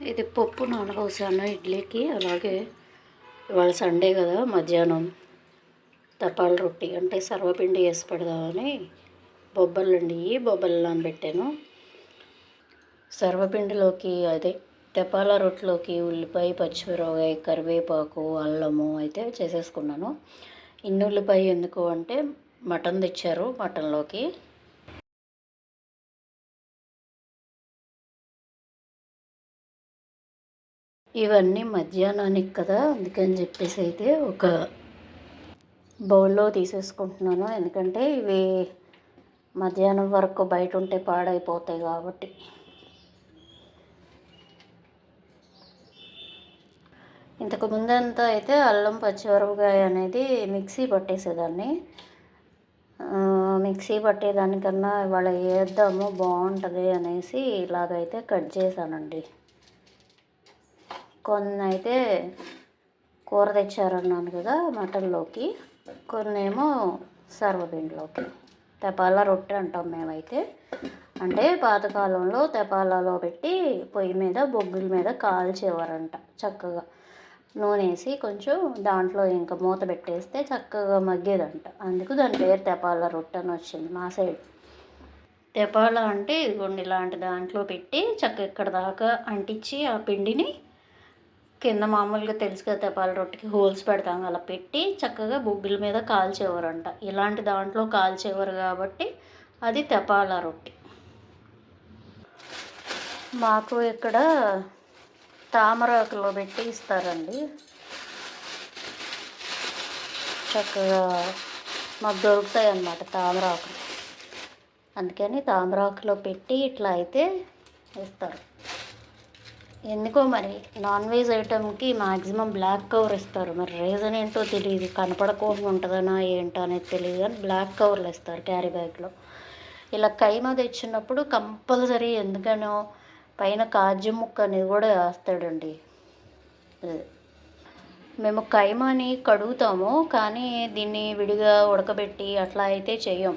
ఇది పప్పు నానబోసాను ఇడ్లీకి అలాగే ఇవాళ సండే కదా మధ్యాహ్నం. తపాల రొట్టి అంటే సర్వపిండి వేసి పెడదామని బొబ్బలు అండి బొబ్బలు నానబెట్టాను. సర్వపిండిలోకి అదే తెపాల రొట్టెలోకి ఉల్లిపాయ పచ్చిమిరపకాయ కరివేపాకు అల్లము అయితే చేసేసుకున్నాను. ఇన్ని ఉల్లిపాయ ఎందుకు అంటే మటన్ తెచ్చారు మటన్లోకి. ఇవన్నీ మధ్యాహ్నానికి కదా అందుకని చెప్పేసి అయితే ఒక బౌల్లో తీసేసుకుంటున్నాను. ఎందుకంటే ఇవి మధ్యాహ్నం వరకు బయట ఉంటే పాడైపోతాయి కాబట్టి. ఇంతకు ముందంతా అయితే అల్లం పచ్చిమిరపకాయ అనేది మిక్సీ పట్టేసేదాన్ని. మిక్సీ పట్టేదానికన్నా ఇవాళ వేద్దాము బాగుంటుంది అనేసి ఇలాగైతే కట్ చేశానండి. కొన్ని అయితే కూర తెచ్చారన్నాను కదా మటన్లోకి. కొన్ని ఏమో సర్వపిండిలోకి. తెపాల రొట్టె అంటాం మేమైతే. అంటే పాతకాలంలో తెపాలలో పెట్టి పొయ్యి మీద బొగ్గుల మీద కాల్చేవారంట చక్కగా. నూనె వేసి కొంచెం దాంట్లో ఇంకా మూత పెట్టేస్తే చక్కగా మగ్గేదంట. అందుకు దాని పేరు తెపాల రొట్టె అని వచ్చింది మా సైడ్. తెపాల అంటే ఇదిగోండి ఇలాంటి దాంట్లో పెట్టి చక్క ఇక్కడ దాకా అంటించి ఆ పిండిని కింద మామూలుగా తెలుసు కదా తెపాల రొట్టెకి హోల్స్ పెడతాం అలా పెట్టి చక్కగా బొగ్గుల మీద కాల్చేవారంట. ఇలాంటి దాంట్లో కాల్చేవారు కాబట్టి అది తెపాల రొట్టె. మాకు ఇక్కడ తామరాకులో పెట్టి ఇస్తారండి. చక్కగా మాకు దొరుకుతాయి అన్నమాట తామరాకులు అందుకని తామరాకులో పెట్టి ఇట్లా అయితే ఇస్తారు. ఎందుకో మరి? నాన్ వెజ్ ఐటెంకి మ్యాక్సిమం బ్లాక్ కవర్ ఇస్తారు. మరి రీజన్ ఏంటో తెలియదు కనపడకుండా ఉంటుందనా ఏంటో అనేది తెలియదు కానీ బ్లాక్ కవర్లు ఇస్తారు క్యారీ బ్యాగ్లో. ఇలా కైమా తెచ్చినప్పుడు కంపల్సరీ ఎందుకనో పైన కాజు ముక్క అనేది కూడా వేస్తాడండి. మేము కైమాని కడుగుతాము కానీ దీన్ని విడిగా ఉడకబెట్టి అట్లా అయితే చేయం.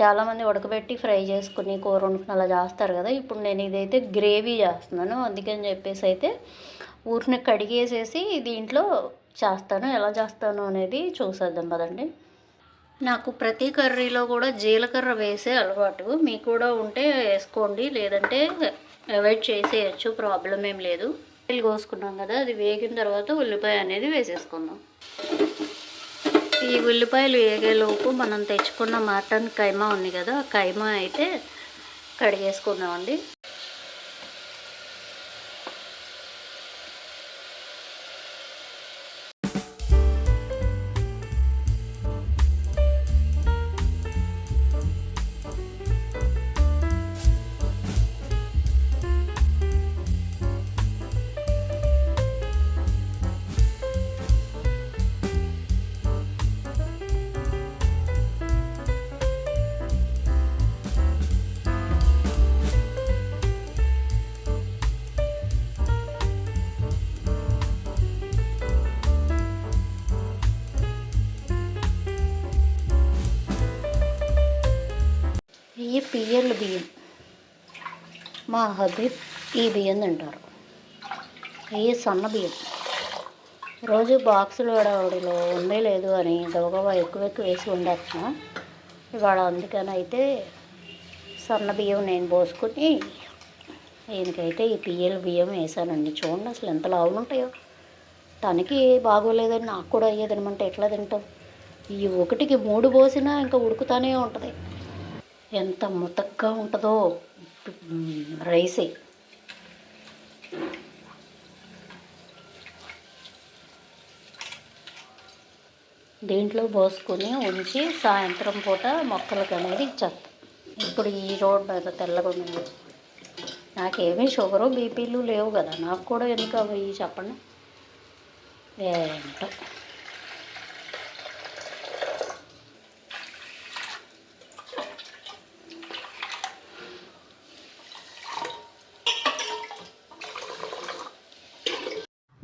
చాలామంది ఉడకబెట్టి ఫ్రై చేసుకుని కూర వండుకుని అలా చేస్తారు కదా. ఇప్పుడు నేను ఇదైతే గ్రేవీ చేస్తున్నాను. అందుకని చెప్పేసి అయితే ఊరిని కడిగేసేసి దీంట్లో చేస్తాను. ఎలా చేస్తాను అనేది చూసేద్దాం పదండి. నాకు ప్రతి కర్రీలో కూడా జీలకర్ర వేసే అలవాటు. మీకు కూడా ఉంటే వేసుకోండి. లేదంటే అవాయిడ్ చేసేయచ్చు. ప్రాబ్లం ఏం లేదు. ఉల్లిపాయలు కోసుకున్నాం కదా అది వేగిన తర్వాత ఉల్లిపాయ అనేది వేసేసుకుందాం. ఈ ఉల్లిపాయలు వేగేలోపు మనం తెచ్చుకున్న మటన్ కైమా ఉంది కదా కైమా అయితే కడిగేసుకుందామండి. ఇవి బియ్యం. మా హబీబ్ ఈ బియ్యం తింటారు. ఈ సన్న బియ్యం. రోజు బాక్సులు వడవడిలో ఉండే లేదు అని దొగవా ఎక్కువ ఎక్కువ వేసి వండేస్తున్నా ఇవాళ అందుకని అయితే సన్న బియ్యం నేను పోసుకుని ఈయనకైతే ఈ పియ్యల బియ్యం వేసానండి. చూడండి అసలు ఎంత లావులు ఉంటాయో. తనకి బాగోలేదని నాకు కూడా అయ్యేదనమంటే ఎట్లా తింటాం? ఈ ఒకటికి మూడు పోసినా ఇంకా ఉడుకుతానే ఉంటుంది. ఎంత ముతక్గా ఉంటుందో రైసే. దీంట్లో పోసుకుని ఉంచి సాయంత్రం పూట మొక్కలకు అనేది ఇచ్చేస్తాం ఇప్పుడు ఈ రోడ్ మీద తెల్లగా ఉంది నాకేమీ షుగరు బీపీలు లేవు కదా. నాకు కూడా ఎందుకు అవి చెప్పండి? ఏంటో.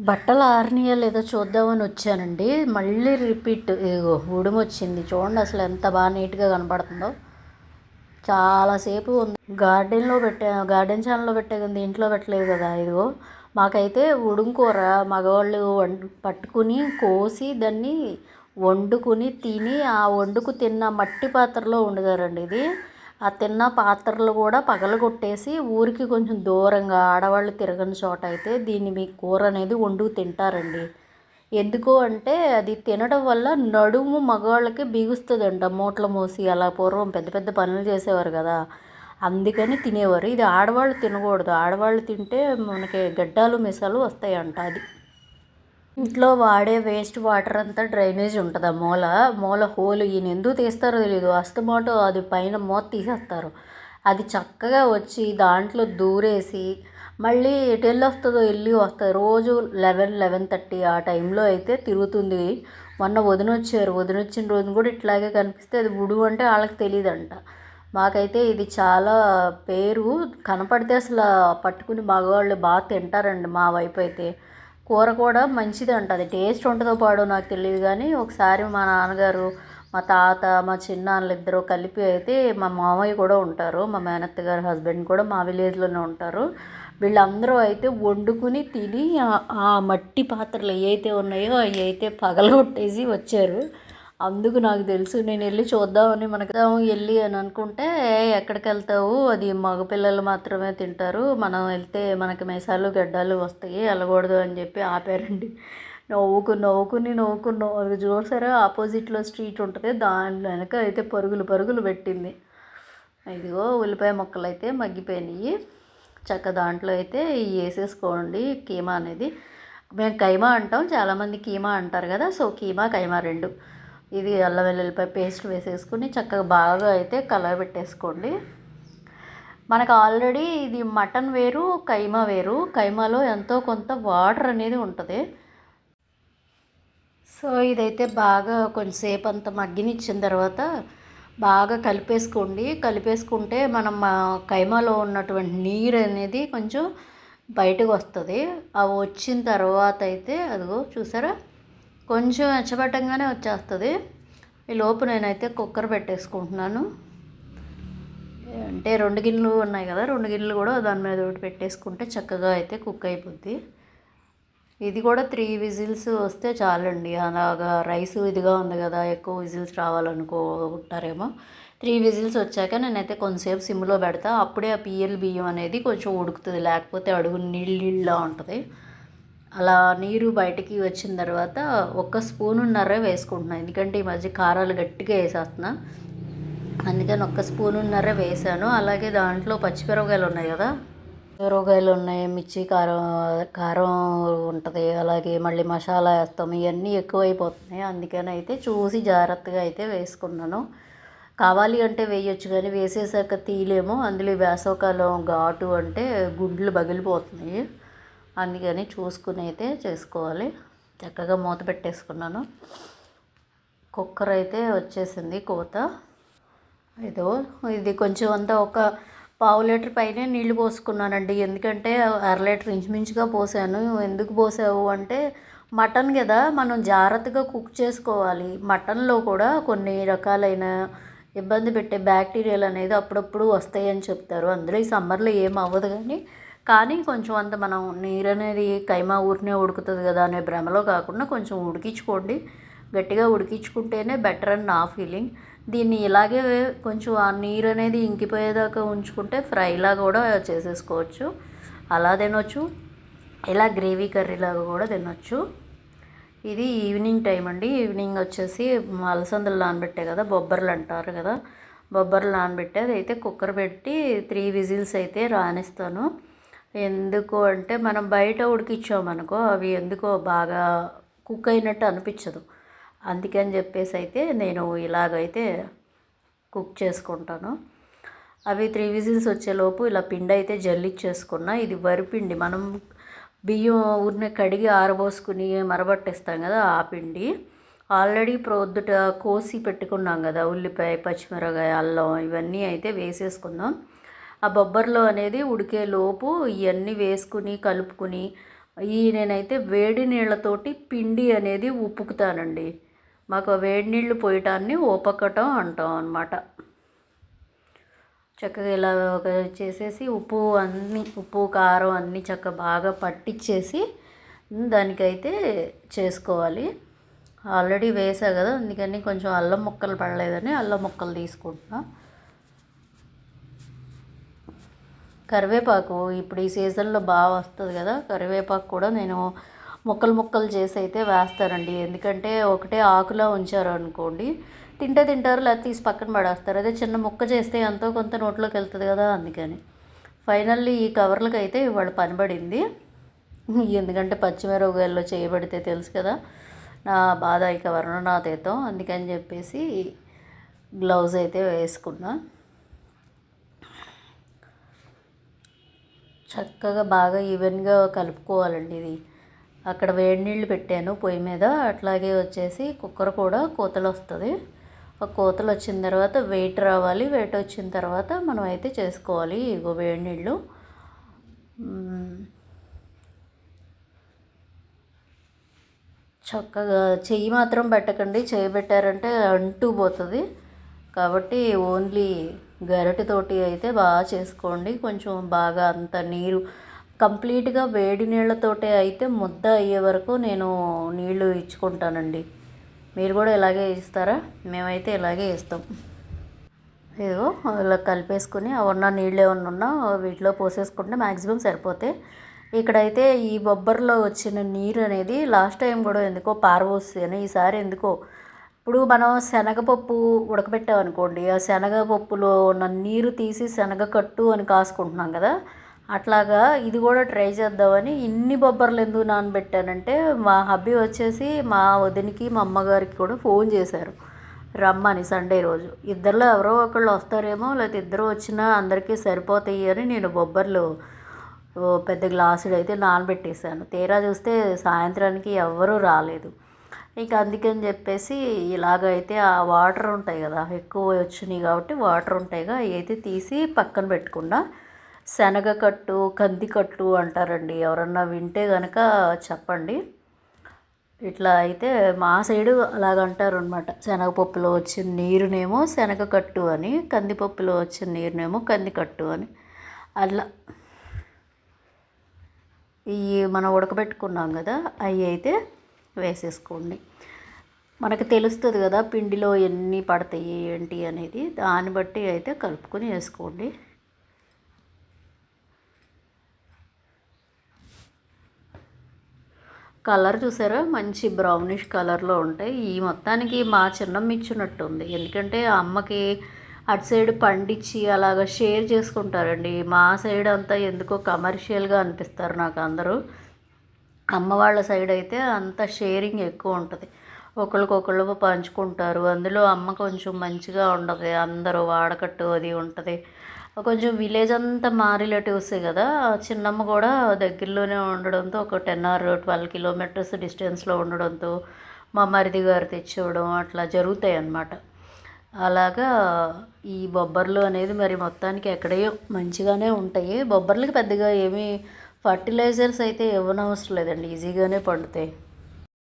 బట్టలు ఆరినాయో లేదో చూద్దామని వచ్చానండి. మళ్ళీ రిపీట్ ఇదిగో ఉడుము వచ్చింది చూడండి అసలు ఎంత బాగా నీట్గా కనపడుతుందో. చాలాసేపు ఉంది. గార్డెన్లో పెట్టా గార్డెన్ ఛానల్లో పెట్టే కదా ఇంట్లో పెట్టలేదు కదా ఇదిగో. మాకైతే ఉడుంకూర మగవాళ్ళు వం పట్టుకుని కోసి దాన్ని వండుకుని తిని ఆ వండుకు తిన్న మట్టి పాత్రలో వండుతారండి ఇది. ఆ తిన్న పాత్రలు కూడా పగలగొట్టేసి ఊరికి కొంచెం దూరంగా ఆడవాళ్ళు తిరగని చోట అయితే దీన్ని మీ కూర అనేది వండుకు తింటారండి. ఎందుకు అంటే అది తినడం వల్ల నడుము మగవాళ్ళకి బిగుస్తుందంట. మూటలు మోసి అలా పూర్వం పెద్ద పెద్ద పనులు చేసేవారు కదా. అందుకని తినేవారు. ఇది ఆడవాళ్ళు తినకూడదు. ఆడవాళ్ళు తింటే మనకి గడ్డాలు మిసాలు వస్తాయంట అది. ఇంట్లో వాడే వేస్ట్ వాటర్ అంతా డ్రైనేజ్ ఉంటుంది ఆ మూల. మూల హోల్ ఈయన ఎందుకు తీస్తారో తెలియదు అస్తమాటో అది పైన మూత తీసేస్తారు. అది చక్కగా వచ్చి దాంట్లో దూరేసి మళ్ళీ ఎటు వెళ్ళి వస్తుందో వెళ్ళి వస్తుంది రోజు లెవెన్ లెవెన్ థర్టీ ఆ టైంలో అయితే తిరుగుతుంది. మొన్న వదినొచ్చారు వదినొచ్చిన రోజు కూడా ఇట్లాగే కనిపిస్తే అది బుడు అంటే వాళ్ళకి తెలియదంట మాకైతే ఇది చాలా పేరు. కనపడితే అసలు పట్టుకుని మగవాళ్ళు బాగా తింటారండి మా వైపు అయితే. కూర కూడా మంచిది అంట అది టేస్ట్ ఉంటుందో పాడో నాకు తెలియదు కానీ ఒకసారి మా నాన్నగారు మా తాత మా చిన్నాన్నలు ఇద్దరు కలిపి అయితే మా మామయ్య కూడా ఉంటారు. మా మేనత్త గారి హస్బెండ్ కూడా మా విలేజ్లోనే ఉంటారు. వీళ్ళందరూ అయితే వండుకుని తిని ఆ మట్టి పాత్రలు ఏవైతే ఉన్నాయో అవి అయితే పగలగొట్టేసి వచ్చారు. అందుకు నాకు తెలుసు. నేను వెళ్ళి చూద్దామని మనకు వెళ్ళి అని అనుకుంటే ఎక్కడికి వెళ్తావు అది మగపిల్లలు మాత్రమే తింటారు. మనం వెళ్తే మనకి మేసాలు గడ్డాలు వస్తాయి. వెళ్ళకూడదు అని చెప్పి ఆపారండి. నవ్వుకు నవ్వుకుని నవ్వుకుని అది చూసారా? ఆపోజిట్లో స్ట్రీట్ ఉంటుంది. దాని వెనక అయితే పరుగులు పరుగులు పెట్టింది. ఇదిగో ఉల్లిపాయ ముక్కలు అయితే మగ్గిపోయినాయి. చక్క దాంట్లో అయితే వేసేసుకోండి. కీమా అనేది. మేము కైమా అంటాం. చాలామంది కీమా అంటారు కదా. సో కీమా కైమా రెండు. ఇది అల్లం వెల్లుల్లిపాయ పేస్ట్ వేసేసుకుని చక్కగా బాగా అయితే కలర్ పెట్టేసుకోండి. మనకు ఆల్రెడీ ఇది మటన్ వేరు కైమా వేరు. కైమాలో ఎంతో కొంత వాటర్ అనేది ఉంటుంది. సో ఇదైతే బాగా కొంచెంసేపు అంత మగ్గినిచ్చిన తర్వాత బాగా కలిపేసుకోండి. కలిపేసుకుంటే మనం కైమాలో ఉన్నటువంటి నీరు అనేది కొంచెం బయటకు వస్తుంది. అవి వచ్చిన తర్వాత అయితే అదిగో చూసారా? కొంచెం ఎచ్చబట్టంగానే వచ్చేస్తుంది. ఈ లోపు నేనైతే కుక్కర్ పెట్టేసుకుంటున్నాను. అంటే రెండు గిన్నెలు ఉన్నాయి కదా రెండు గిన్నెలు కూడా దాని మీద ఒకటి పెట్టేసుకుంటే చక్కగా అయితే కుక్ అయిపోద్ది. ఇది కూడా త్రీ విజిల్స్ వస్తే చాలండి. అలాగా రైస్ ఇదిగా ఉంది కదా ఎక్కువ విజిల్స్ రావాలనుకుంటారేమో. త్రీ విజిల్స్ వచ్చాక నేనైతే కొంతసేపు సిమ్లో పెడతా. అప్పుడే ఆ పిఎల్ బియ్యం అనేది కొంచెం ఉడుకుతుంది లేకపోతే అడుగు నీళ్ళ ఉంటుంది. అలా నీరు బయటికి వచ్చిన తర్వాత ఒక స్పూనున్నర వేసుకుంటున్నాను ఎందుకంటే ఈ మధ్య కారాలు గట్టిగా వేసేస్తున్నా. అందుకని ఒక్క స్పూనున్నర వేసాను. అలాగే దాంట్లో పచ్చిమిరపకాయలు ఉన్నాయి కదా? మిరపకాయలు ఉన్నాయి మిర్చి కారం కారం ఉంటుంది. అలాగే మళ్ళీ మసాలా వేస్తాం. ఇవన్నీ ఎక్కువైపోతున్నాయి. అందుకని అయితే చూసి జాగ్రత్తగా అయితే వేసుకున్నాను. కావాలి అంటే వేయొచ్చు కానీ వేసేసాక తీయలేము. అందులో వేసవకాలం ఘాటు అంటే గుడ్లు పగిలిపోతున్నాయి. అందుకని చూసుకుని అయితే చేసుకోవాలి. చక్కగా మూత పెట్టేసుకున్నాను. కుక్కర్ అయితే వచ్చేసింది కోత. ఏదో ఇది కొంచెం అంతా ఒక పావు లీటర్ పైనే నీళ్ళు పోసుకున్నానండి. ఎందుకంటే అర లీటర్ ఇంచుమించుగా పోసాను. ఎందుకు పోసావు అంటే మటన్ కదా మనం జాగ్రత్తగా కుక్ చేసుకోవాలి. మటన్లో కూడా కొన్ని రకాలైన ఇబ్బంది పెట్టే బ్యాక్టీరియాలు అనేది అప్పుడప్పుడు వస్తాయని చెప్తారు. అందులో ఈ సమ్మర్లో ఏం అవ్వదు కానీ కానీ కొంచెం అంత మనం నీరు అనేది కైమా ఊరినే ఉడుకుతుంది కదా అనే భ్రమలో కాకుండా కొంచెం ఉడికించుకోండి. గట్టిగా ఉడికించుకుంటేనే బెటర్ అని నా ఫీలింగ్. దీన్ని ఇలాగే కొంచెం ఆ నీరు అనేది ఇంకిపోయేదాకా ఉంచుకుంటే ఫ్రైలా కూడా చేసేసుకోవచ్చు. అలా తినొచ్చు. ఇలా గ్రేవీ కర్రీలాగా కూడా తినొచ్చు. ఇది ఈవినింగ్ టైం అండి. ఈవినింగ్ వచ్చేసి అలసందలు నానబెట్టే కదా బొబ్బర్లు అంటారు కదా. బొబ్బర్లు నానబెట్టే అది అయితే కుక్కర్ పెట్టి త్రీ విజిల్స్ అయితే రానిస్తాను. ఎందుకు అంటే మనం బయట ఉడికిచ్చామనుకో అవి ఎందుకో బాగా కుక్ అయినట్టు అనిపించదు. అందుకని చెప్పేసి అయితే నేను ఇలాగైతే కుక్ చేసుకుంటాను. అవి త్రీ విజిల్స్ వచ్చేలోపు ఇలా పిండి అయితే జల్లిచ్చేసుకున్నా. ఇది వరిపిండి. మనం బియ్యం ఊరిని కడిగి ఆరబోసుకుని మరబట్టేస్తాం కదా ఆ పిండి. ఆల్రెడీ ప్రొద్దుట కోసి పెట్టుకున్నాం కదా ఉల్లిపాయ పచ్చిమిరకాయ అల్లం ఇవన్నీ అయితే వేసేసుకుందాం. ఆ బొబ్బర్లో అనేది ఉడికే లోపు ఇవన్నీ వేసుకుని కలుపుకుని ఈ నేనైతే వేడి నీళ్ళతోటి పిండి అనేది ఉప్పుకుతానండి. మాకు వేడి నీళ్ళు పోయటాన్ని ఊపకటం అంటాం అనమాట చక్కగా ఇలా ఒక చేసేసి ఉప్పు అన్నీ ఉప్పు కారం అన్నీ చక్కగా బాగా పట్టించేసి దానికైతే చేసుకోవాలి. ఆల్రెడీ వేసా కదా అందుకని కొంచెం అల్లం ముక్కలు పడలేదని అల్లం ముక్కలు తీసుకుంటున్నాం. కరివేపాకు ఇప్పుడు ఈ సీజన్లో బాగా వస్తుంది కదా కరివేపాకు కూడా నేను ముక్కలు ముక్కలు చేసి అయితే వేస్తానండి. ఎందుకంటే ఒకటే ఆకులా ఉంచారు అనుకోండి తింటే తింటారు లేకపోతే తీసి పక్కన పడేస్తారు. అదే చిన్న ముక్క చేస్తే ఎంతో కొంత నోట్లోకి వెళ్తుంది కదా అందుకని. ఫైనల్లీ ఈ కవర్లకు అయితే ఇవాళ పనిపడింది ఎందుకంటే పచ్చిమిరపకాయల్లో చేయబడితే తెలుసు కదా నా బాధ కవర్ను నా దైతం అందుకని చెప్పేసి గ్లౌజ్ అయితే వేసుకున్నా. చక్కగా బాగా ఈవెన్గా కలుపుకోవాలండి ఇది. అక్కడ వేడి నీళ్ళు పెట్టాను పొయ్యి మీద. అట్లాగే వచ్చేసి కుక్కర్ కూడా కూతలు వస్తుంది ఆ కూతలు వచ్చిన తర్వాత వెయిట్ రావాలి. వెయిట్ వచ్చిన తర్వాత మనం అయితే చేసుకోవాలి ఇగో వేడి నీళ్ళు చక్కగా చెయ్యి మాత్రం పెట్టకండి. చేయి పెట్టారంటే అంటూ పోతుంది కాబట్టి ఓన్లీ గరిటెతోటి అయితే బాగా చేసుకోండి. కొంచెం బాగా అంత నీరు కంప్లీట్గా వేడి నీళ్ళతోటే అయితే ముద్ద అయ్యే వరకు నేను నీళ్ళు ఇచ్చుకుంటానండి. మీరు కూడా ఇలాగే ఇస్తారా? మేమైతే ఇలాగే ఇస్తాం. ఏదో ఇలా కలిపేసుకుని ఉన్న నీళ్ళు ఏమన్నా ఉన్నా వీటిలో పోసేసుకుంటే మ్యాక్సిమం సరిపోతాయి ఇక్కడైతే ఈ బొబ్బర్లో వచ్చిన నీరు అనేది లాస్ట్ టైం కూడా ఎందుకో పారబోసాను ఈసారి ఎందుకో ఇప్పుడు మనం శనగపప్పు ఉడకబెట్టామనుకోండి ఆ శనగపప్పులో ఉన్న నీరు తీసి శనగకట్టు అని కాసుకుంటున్నాం కదా అట్లాగా ఇది కూడా ట్రై చేద్దామని ఇన్ని బొబ్బర్లు ఎందుకు నానబెట్టానంటే మా హబ్బీ వచ్చేసి మా వదినికి మా అమ్మగారికి కూడా ఫోన్ చేశారు. రమ్మని సండే రోజు. ఇద్దరిలో ఎవరో ఒకళ్ళు వస్తారేమో లేకపోతే ఇద్దరు వచ్చినా అందరికీ సరిపోతాయి అని నేను బొబ్బర్లు పెద్ద గ్లాసుడు అయితే నానబెట్టేశాను. తీరా చూస్తే సాయంత్రానికి ఎవ్వరూ రాలేదు. ఇంకా అందుకని చెప్పేసి ఇలాగైతే ఆ వాటర్ ఉంటాయి కదా ఎక్కువ వచ్చినాయి కాబట్టి వాటర్ ఉంటాయిగా అవి అయితే తీసి పక్కన పెట్టుకున్నా. శనగకట్టు కందికట్టు అంటారండి. ఎవరన్నా వింటే కనుక చెప్పండి. ఇట్లా అయితే మా సైడు అలాగంటారు అనమాట శనగపప్పులో వచ్చిన నీరునేమో శనగకట్టు అని కందిపప్పులో వచ్చిన నీరునేమో కందికట్టు అని. అట్లా ఈ మనం ఉడకబెట్టుకున్నాం కదా అవి అయితే వేసేసుకోండి. మనకు తెలుస్తుంది కదా పిండిలో ఎన్ని పడతాయి ఏంటి అనేది. దాన్ని బట్టి అయితే కలుపుకొని వేసుకోండి. కలర్ చూసారా? మంచి బ్రౌనిష్ కలర్లో ఉంటాయి. ఈ మొత్తానికి మా చిన్నమ్మ ఇచ్చినట్టు ఉంది ఎందుకంటే అమ్మకి అటు సైడ్ పండించి అలాగ షేర్ చేసుకుంటారండి. మా సైడ్ అంతా ఎందుకో కమర్షియల్గా అనిపిస్తారు నాకు అందరూ. అమ్మ వాళ్ళ సైడ్ అయితే అంత షేరింగ్ ఎక్కువ ఉంటుంది. ఒకరికొకళ్ళు పంచుకుంటారు. అందులో అమ్మ కొంచెం మంచిగా ఉండదు. అందరూ వాడకట్టు అది ఉంటుంది. కొంచెం విలేజ్ అంతా మా రిలేటివ్సే కదా. చిన్నమ్మ కూడా దగ్గరలోనే ఉండడంతో ఒక టెన్ ఆర్ ట్వెల్వ్ కిలోమీటర్స్ డిస్టెన్స్లో ఉండడంతో మా మరిది గారు తెచ్చివ్వడం అట్లా జరుగుతాయి అన్నమాట. అలాగా ఈ బొబ్బర్లు అనేది మరి మొత్తానికి ఎక్కడయో మంచిగానే ఉంటాయి. బొబ్బర్లకి పెద్దగా ఏమీ ఫర్టిలైజర్స్ అయితే ఇవ్వనవసరం లేదండి ఈజీగానే పండుతాయి.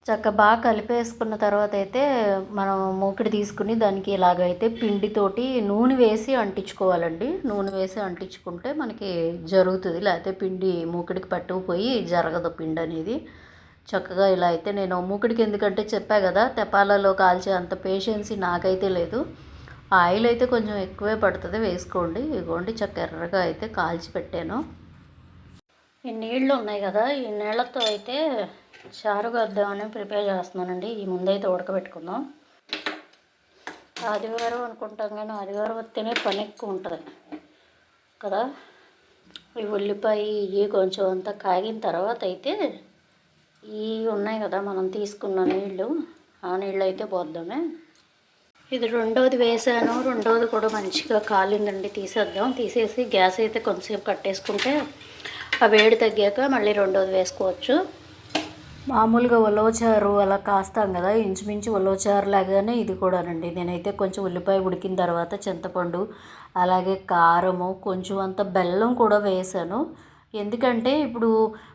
చక్క బాగా కలిపేసుకున్న తర్వాత అయితే మనం మూకిడి తీసుకుని దానికి ఇలాగైతే పిండితోటి నూనె వేసి అంటించుకోవాలండి. నూనె వేసి అంటించుకుంటే మనకి జరుగుతుంది లేకపోతే పిండి మూకిడికి పట్టుకుపోయి జరగదు పిండి అనేది. చక్కగా ఇలా అయితే నేను మూకిడికి ఎందుకంటే చెప్పా కదా తెపాలలో కాల్చే అంత పేషెన్సీ నాకైతే లేదు. ఆయిల్ అయితే కొంచెం ఎక్కువే పడుతుంది వేసుకోండి. ఇగోండి చక్క ఎర్రగా అయితే కాల్చి పెట్టాను. ఈ నీళ్ళు ఉన్నాయి కదా ఈ నీళ్ళతో అయితే చారు వద్దామని ప్రిపేర్ చేస్తున్నానండి. ఈ ముందైతే ఉడకబెట్టుకుందాం. ఆదివారం అనుకుంటాం కానీ ఆదివారం వస్తేనే పని ఎక్కువ ఉంటుంది కదా. ఈ ఉల్లిపాయ ఇవి కొంచెం అంతా కాగిన తర్వాత అయితే ఈ ఉన్నాయి కదా మనం తీసుకున్న నీళ్ళు ఆ నీళ్ళు అయితే పోద్దామే. ఇది రెండోది వేసాను. రెండోది కూడా మంచిగా కాలిందండి. తీసేద్దాం. తీసేసి గ్యాస్ అయితే కొంతసేపు కట్టేసుకుంటే ఆ వేడి తగ్గాక మళ్ళీ రెండోది వేసుకోవచ్చు. మామూలుగా ఉలవచారు అలా కాస్తాం కదా ఇంచుమించు ఉలవచారు లాగానే ఇది కూడానండి. నేనైతే కొంచెం ఉల్లిపాయ ఉడికిన తర్వాత చింతపండు అలాగే కారము కొంచెం అంత బెల్లం కూడా వేసాను. ఎందుకంటే ఇప్పుడు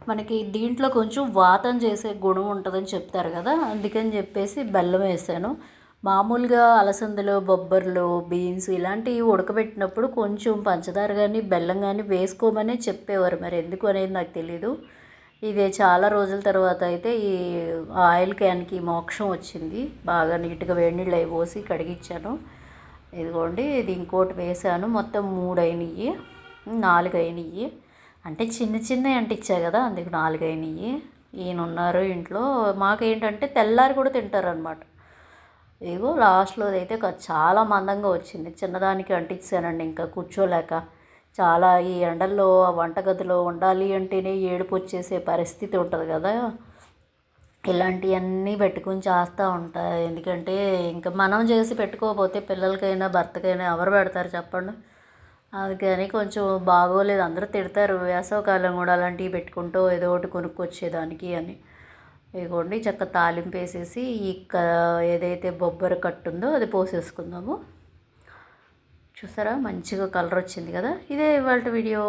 మనకి దీంట్లో కొంచెం వాతం చేసే గుణం ఉంటుందని చెప్తారు కదా అందుకని చెప్పేసి బెల్లం వేసాను. మామూలుగా అలసందలు బొబ్బర్లు బీన్స్ ఇలాంటివి ఉడకబెట్టినప్పుడు కొంచెం పంచదార కానీ బెల్లం కానీ వేసుకోమనే చెప్పేవారు. మరి ఎందుకు అనేది నాకు తెలీదు. ఇది చాలా రోజుల తర్వాత అయితే ఈ ఆయిల్ క్యాన్కి మోక్షం వచ్చింది. బాగా నీట్గా వేడి నీళ్ళు అవి పోసి కడిగిచ్చాను. ఇదిగోండి ఇది ఇంకోటి వేసాను. మొత్తం మూడు అయినవి నాలుగు అయినవి అంటే చిన్న చిన్నవి అంటిచ్చా కదా అందుకు నాలుగు అయినవి ఈయన ఉన్నారు ఇంట్లో. మాకేంటంటే తెల్లారి కూడా తింటారు అనమాట ఇదిగో లాస్ట్లో అయితే చాలా మందంగా వచ్చింది. చిన్నదానికి అంటించానండి ఇంకా కూర్చోలేక. చాలా ఈ ఎండల్లో ఆ వంటగదిలో ఉండాలి అంటేనే ఏడుపు వచ్చేసే పరిస్థితి ఉంటుంది కదా. ఇలాంటివన్నీ పెట్టుకుని చేస్తూ ఉంటాయి ఎందుకంటే ఇంకా మనం చేసి పెట్టుకోకపోతే పిల్లలకైనా భర్తకైనా ఎవరు పెడతారు చెప్పండి? అందుకని కొంచెం బాగోలేదు. అందరూ తిడతారు. వేసవకాలం కూడా అలాంటివి పెట్టుకుంటూ ఏదో ఒకటి కొనుక్కొచ్చేదానికి అని. ఇదిగోండి చక్క తాలింపు వేసేసి ఈ క ఏదైతే బొబ్బరి కట్టుందో అది పోసేసుకుందాము. చూసారా? మంచిగా కలర్ వచ్చింది కదా? ఇదే ఇవాళ వీడియో.